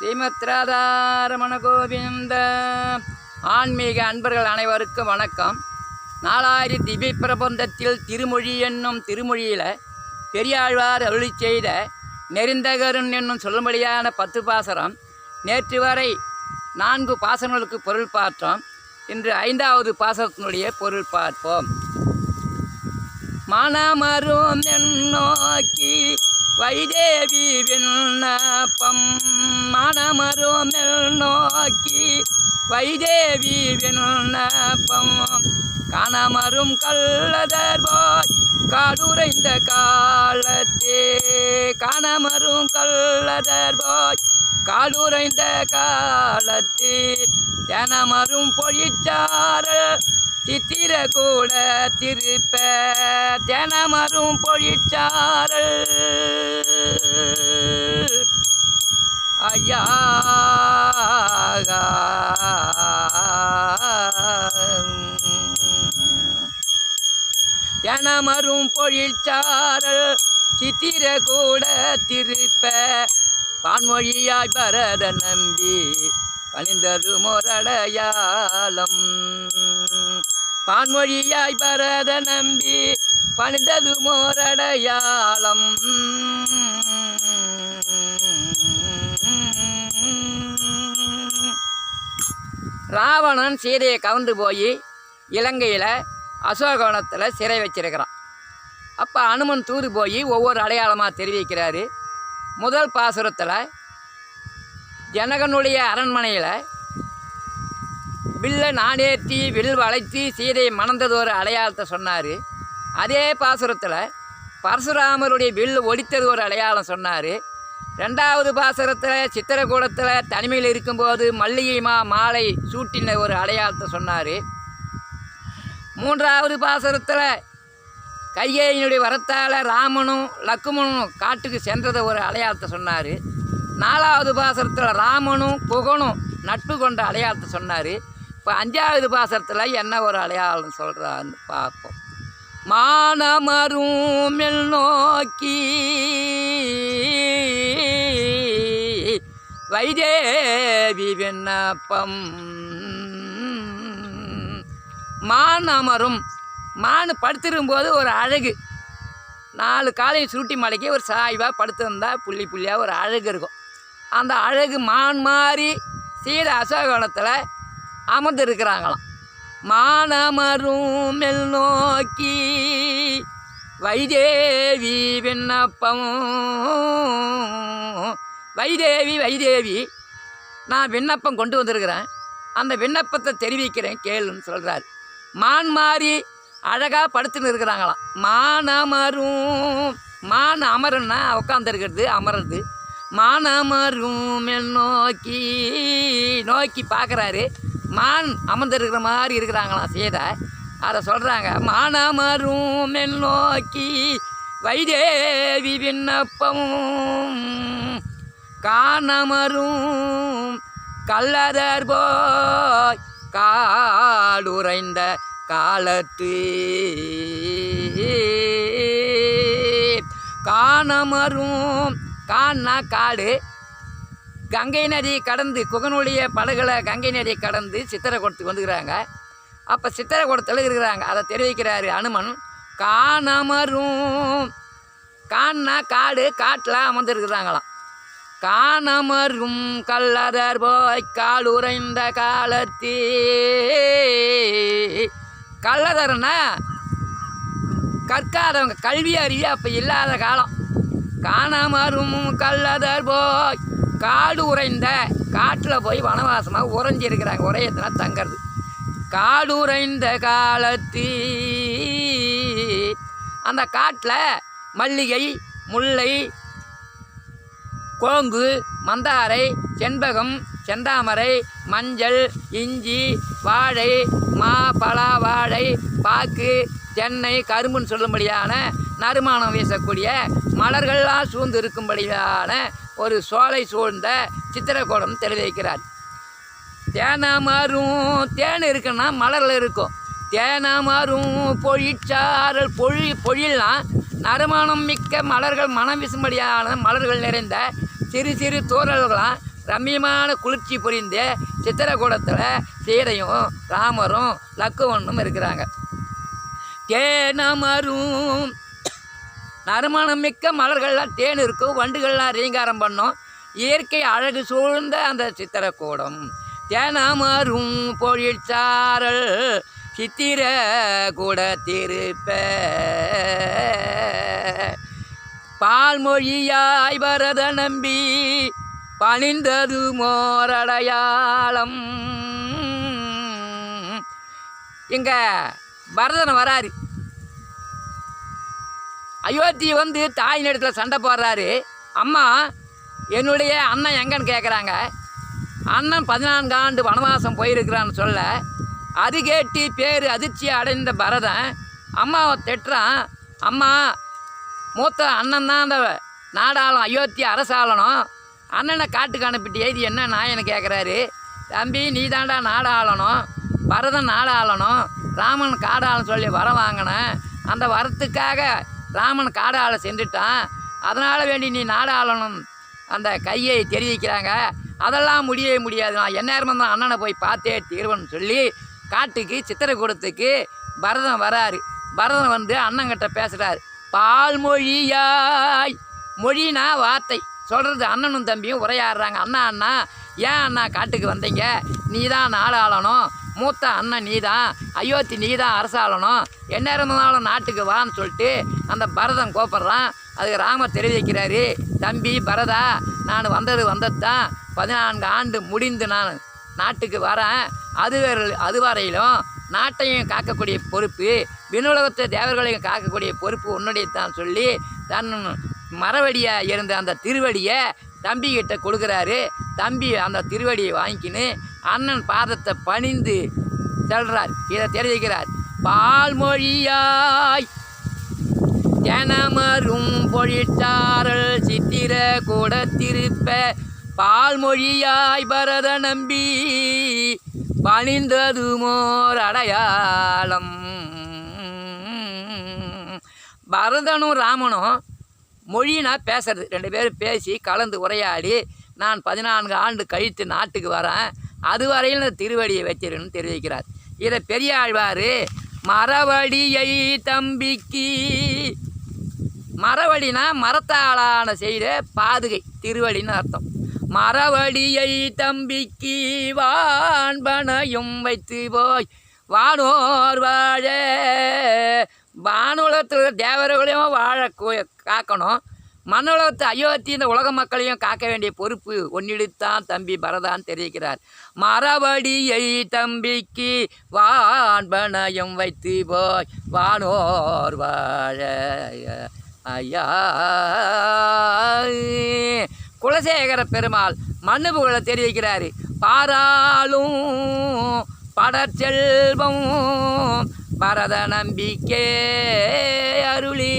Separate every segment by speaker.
Speaker 1: ஸ்ரீமத்ராதாரமண கோவிந்த ஆன்மீக அன்பர்கள் அனைவருக்கும் வணக்கம். நாலாயிரி திவ்ய பிரபந்தத்தில் திருமொழி என்னும் திருமொழியில் பெரியாழ்வார் அருளி செய்த நெறிந்தகருன் என்னும் சொல்லும்படியான பத்து பாசரம் நேற்று வரை நான்கு பாசனங்களுக்கு பொருள் பார்த்தோம். இன்று ஐந்தாவது பாசனத்தினுடைய பொருள் பார்ப்போம். மனமரும் நோக்கி வைதேவி விண்ணப்பம் மனமரும் நோக்கி வைதேவி விண்ணப்பம் கணமரும் கல்லதர்வாய் காடுரைந்த காலத்தே கணமரும் கல்லதர்வாய் காடுரைந்த காலத்தே தினமரும் பொழிச்சாரல் சித்திர கூட திருப்ப தினமரும் பொழிச்சாரல் சாரல் சித்திர கூட திருப்ப பான்மொழியாய் பரத நம்பி பணிந்தது முரடையாளம். பான்மொழியாய் பரத நம்பி பணிந்தது மோரடையாளம். ராவணன் சீதையை கவர்ந்து போய் இலங்கையில் அசோகவனத்தில் சிறை வச்சிருக்கிறான். அப்போ அனுமன் தூது போய் ஒவ்வொரு அடையாளமாக தெரிவிக்கிறாரு. முதல் பாசுரத்தில் ஜனகனுடைய அரண்மனையில் வில்லை நாடேற்றி வில் வளைத்து சீதையை மணந்தது ஒரு அடையாளத்தை சொன்னார். அதே பாசுரத்தில் பரசுராமருடைய வில் ஒடித்தது ஒரு அடையாளம் சொன்னார். ரெண்டாவது பாசுரத்தில் சித்திரக்கூடத்தில் தனிமையில் இருக்கும்போது மல்லிகை மா மாலை சூட்டின ஒரு அடையாளத்தை சொன்னார். மூன்றாவது பாசுரத்தில் கையேயினுடைய வரத்தால் ராமனும் லக்குமனும் காட்டுக்கு சென்றதை ஒரு அடையாளத்தை சொன்னார். நாலாவது பாசரத்தில் ராமனும் குகனும் நட்பு கொண்ட அடையாளத்தை சொன்னார். இப்போ அஞ்சாவது பாசரத்தில் என்ன ஒரு அடையாளம் சொல்கிறான்னு பார்ப்போம். மானமரும் நோக்கி வைதேவி விண்ணப்பம். மானமரும் மான் படுத்திருக்கும்போது ஒரு அழகு. நாலு காலையும் சுருட்டி மலைக்கு ஒரு சாய்வாக படுத்திருந்தால் புள்ளி புள்ளியாக ஒரு அழகு இருக்கும். அந்த அழகு மான் மாறி சீர அசோகவனத்தில் அமர்ந்து இருக்கிறாங்களாம் மானமரும் மெல் நோக்கி வைதேவி விண்ணப்பம். வைதேவி வைதேவி நான் விண்ணப்பம் கொண்டு வந்திருக்கிறேன். அந்த விண்ணப்பத்தை தெரிவிக்கிறேன் கேளுன்னு சொல்கிறார் மான் மாறி அழகாக படுத்துன்னு இருக்கிறாங்களாம் மான் அமரும் மான் அமருன்னா உட்காந்துருக்கிறது அமர்றது மான் அமரும் நோக்கி நோக்கி பார்க்குறாரு. மான் அமர்ந்திருக்கிற மாதிரி இருக்கிறாங்களாம் சீதை. அதை சொல்கிறாங்க மானமரும் மெல் நோக்கி வைதேவி விண்ணப்பமும் காணமரும் கல்லதர் போய் காடுரைந்த காலத்து காணமரும் கான்னா காடு கங்கை நதி கடந்து குகனுடைய படகுல கங்கை நதி கடந்து சித்திரகுடத்துக்கு வந்துக்கிறாங்க. அப்போ சித்திரகுடத்தில் இருக்கிறாங்க. அதை தெரிவிக்கிறாரு அனுமன். காணமரும் கான்னா காடு காட்டில் அமர்ந்துருக்குறாங்களாம். காணமரும் கல்லதர் போய் கால் உறைந்த காலத்தே. கள்ளதர்னா கற்காதவங்க கல்வி அறிவு அப்போ இல்லாத காலம். காணாமரும் கள்ளதர் போய் காடு உறைந்த காட்டில் போய் வனவாசமாக உறைஞ்சிருக்கிறாங்க. உரையத்தினா தங்கிறது. காடு உறைந்த காலத்தி அந்த காட்டில் மல்லிகை முல்லை கோங்கு மந்தாரை செண்பகம் செந்தாமரை மஞ்சள் இஞ்சி வாழை மா பலா வாழை பாக்கு தென்னை கரும்புன்னு சொல்லும்படியான நறுமானம் வீசக்கூடிய மலர்கள்லாம் சூழ்ந்து இருக்கும்படியான ஒரு சோலை சூழ்ந்த சித்திரக்கோடம் தெரிவிக்கிறார் தேனாமரும் தேன் இருக்குன்னா மலரில் இருக்கும். தேனாமரும் பொழிச்சாரல் பொழி பொழிலாம் நறுமணம் மிக்க மலர்கள் மனம் வீசும்படியான மலர்கள் நிறைந்த சிறு சிறு தூறல்களாம் ரம்மியமான குளிர்ச்சி புரிந்த சித்திரகூடத்தில் சீடையும் ராமரும் லக்குவனும் இருக்கிறாங்க. தேனமரும். நறுமணம் மிக்க மலர்கள்லாம் தேன் இருக்கும் வண்டுகள்லாம் ரீங்காரம் பண்ணும். இயற்கை அழகு சூழ்ந்த அந்த சித்திரக்கூடம். தேனமரும் பொழிற்சாரல் சித்திர கூட திருப்ப. பால்மொழியாய் வரத நம்பி பணிந்தது மோரடையாளம் இங்க பரதன் வராரு. அயோத்தி வந்து தாய் நேரத்தில் சண்டை போடுறாரு. அம்மா என்னுடைய அண்ணன் எங்கன்னு கேட்குறாங்க அண்ணன் பதினான்கு ஆண்டு வனவாசம் போயிருக்கிறான்னு சொல்ல அது கேட்டு பேர் அதிர்ச்சி அடைந்த பரதன் அம்மாவை திட்டுறான். அம்மா மூத்த அண்ணன் தான் அந்த நாடாளும் அயோத்தி அரசாளனும். அண்ணனை காட்டுக்கு அனுப்பிட்டு இது என்ன நாயன்னு கேட்குறாரு தம்பி நீ தாண்டா நாடாளணும் பரதன் நாடாளணும் ராமன் காடாளம் சொல்லி வர வாங்கினேன் அந்த வரத்துக்காக ராமன் காடாள சென்றுட்டான். அதனால் வேண்டி நீ நாடாளணும் அந்த கையை தெரிவிக்கிறாங்க. அதெல்லாம் முடியவே முடியாது. நான் எந்நேரமும் தான் அண்ணனை போய் பார்த்தே தீர்வன்னு சொல்லி காட்டுக்கு சித்திரக்கூடத்துக்கு பரதன் வராரு. பரதன் வந்து அண்ணங்கிட்ட பேசுகிறாரு பால்மொழியாய் மொழினா வார்த்தை. சொல்கிறது அண்ணனும் தம்பியும் உரையாடுறாங்க. அண்ணா அண்ணா ஏன் அண்ணா காட்டுக்கு வந்தீங்க? நீ தான் நாடாளணும் மூத்த அண்ணன் நீ தான் அயோத்தி நீ தான் அரசாளணும் எந்நேரம் இருந்தாலும் நாட்டுக்கு வான்னு சொல்லிட்டு அந்த பரதன் கூப்பிட்றான் அதுக்கு ராமர் தெரிவிக்கிறாரு தம்பி பரதா நான் வந்தது வந்தது தான் பதினான்கு ஆண்டு முடிந்து நான் நாட்டுக்கு வரேன். அது அது வரையிலும் நாட்டையும் காக்கக்கூடிய பொறுப்பு விண்ணுலகத்தை தேவர்களையும் காக்கக்கூடிய பொறுப்பு உன்னுடையதான் சொல்லி தன் மரவடியாக இருந்த அந்த திருவடியை தம்பிக்கிட்ட கொடுக்குறாரு. தம்பி அந்த திருவடியை வாங்கிக்கின்னு அண்ணன் பாதத்தை பணிந்து செல்றார். இதை தெரிவிக்கிறார். பால்மொழியாய் தினமரும் பொழிட்டாரல் சித்திர கூட திருப்ப பால்மொழியாய் பரத நம்பி பணிந்தது மோர் அடையாளம். பரதனும் ராமனும் மொழினா பேசுறது. ரெண்டு பேரும் பேசி கலந்து உரையாடி நான் பதினான்கு ஆண்டு கழித்து நாட்டுக்கு வரேன். அதுவரையில் இந்த திருவடியை வச்சிருன்னு தெரிவிக்கிறார். இதை பெரியாழ்வார் மரவடியை தம்பிக்கு மரவடினா மரத்தாளான செய்த பாதுகை திருவடின்னு அர்த்தம். மரவடியை தம்பிக்கு வான்பனையும் வைத்து போய் வானோர் வாழ வானுலகத்தில் தேவர்களையும் வாழ கு- காக்கணும். மண்ணுலகத்து அயோத்தி இந்த உலக மக்களையும் காக்க வேண்டிய பொறுப்பு ஒன்னிடுத்தான் தம்பி பரதான் தெரிவிக்கிறார். மரபடியை தம்பிக்கு வான்பனயம் வைத்து போய் வானோர் வாழ ஐயா. குலசேகர பெருமாள் மண்ணு புகழை தெரிவிக்கிறாரு. பாராளும் படச்செல்வம் பரத நம்பிக்கை அருளி.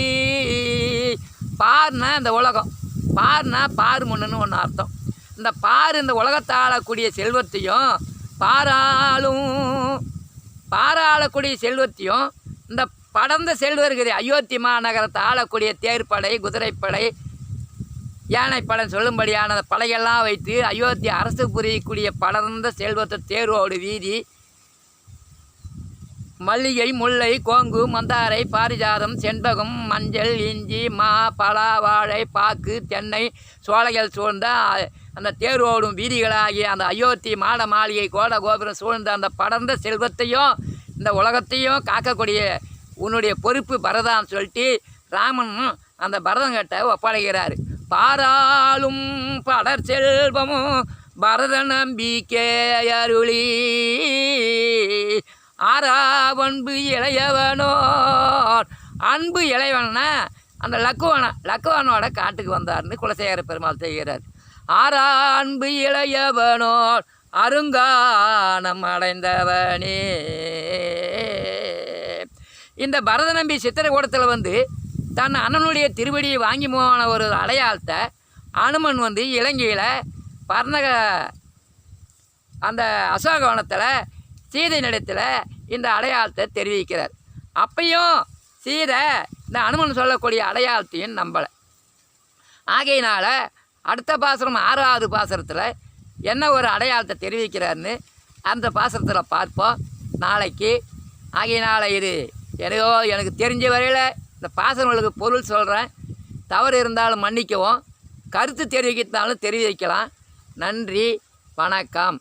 Speaker 1: பார்னா இந்த உலகம். பார்னா பார் முன்னுன்னு ஒன்று அர்த்தம். இந்த பார் இந்த உலகத்தாளக்கூடிய செல்வத்தையும் பாராளும் பாராளக்கூடிய செல்வத்தையும் இந்த படர்ந்த செல்வம் இருக்குது அயோத்தி மாநகரத்தை ஆளக்கூடிய தேர்ப்படை குதிரைப்படை யானைப்படம் சொல்லும்படியான அந்த படையெல்லாம் வைத்து அயோத்தி அரசு புரியக்கூடிய படர்ந்த செல்வத்தை தேரோடு வீதி மல்லிகை முல்லை கோங்கு மந்தாரை பாரிஜாதம் செண்பகம் மஞ்சள் இஞ்சி மா பலா வாழை பாக்கு தென்னை சோலைகள் சூழ்ந்த அந்த அந்த தேரோடும் வீதிகளாகிய அந்த அயோத்தி மாட மாளிகை கோட கோபுரம் சூழ்ந்த அந்த படர்ந்த செல்வத்தையும் இந்த உலகத்தையும் காக்கக்கூடிய உன்னுடைய பொறுப்பு பரதான்னு சொல்லிட்டு ராமன் அந்த பரதங்கிட்ட ஒப்படைக்கிறார் பாராளும் படர் செல்வமும் பரத நம்பிக்கை அருளி ஆறா அன்பு இளையவனோ அன்பு இளையவன்னா அந்த லக்குவன லக்குவனோட காட்டுக்கு வந்தார்னு குலசேகர பெருமாள் செய்கிறார். ஆறா அன்பு இளையவனோ அருங்கானம் அடைந்தவனே. இந்த பரதநம்பி சித்திரக்கூடத்தில் வந்து தன் அண்ணனுடைய திருவடியை வாங்கி போன ஒரு அடையாளத்தை அனுமன் வந்து இலங்கையில் பர்ணக அந்த அசோகவனத்தில் சீதை இந்த அடையாளத்தை தெரிவிக்கிறார். அப்பையும் சீதை இந்த அனுமன் சொல்லக்கூடிய அடையாளத்தையும் நம்பலை. ஆகையினால் அடுத்த பாசனம் ஆறாவது பாசனத்தில் என்ன ஒரு அடையாளத்தை தெரிவிக்கிறாருன்னு அந்த பாசனத்தில் பார்ப்போம். நாளைக்கு ஆகையினால் இது ஏதோ எனக்கு தெரிஞ்ச வரையில் இந்த பாசனங்களுக்கு பொருள் சொல்கிறேன் தவறு இருந்தாலும் மன்னிக்கவும். கருத்து தெரிவிக்கிறாலும் தெரிவிக்கலாம். நன்றி வணக்கம்.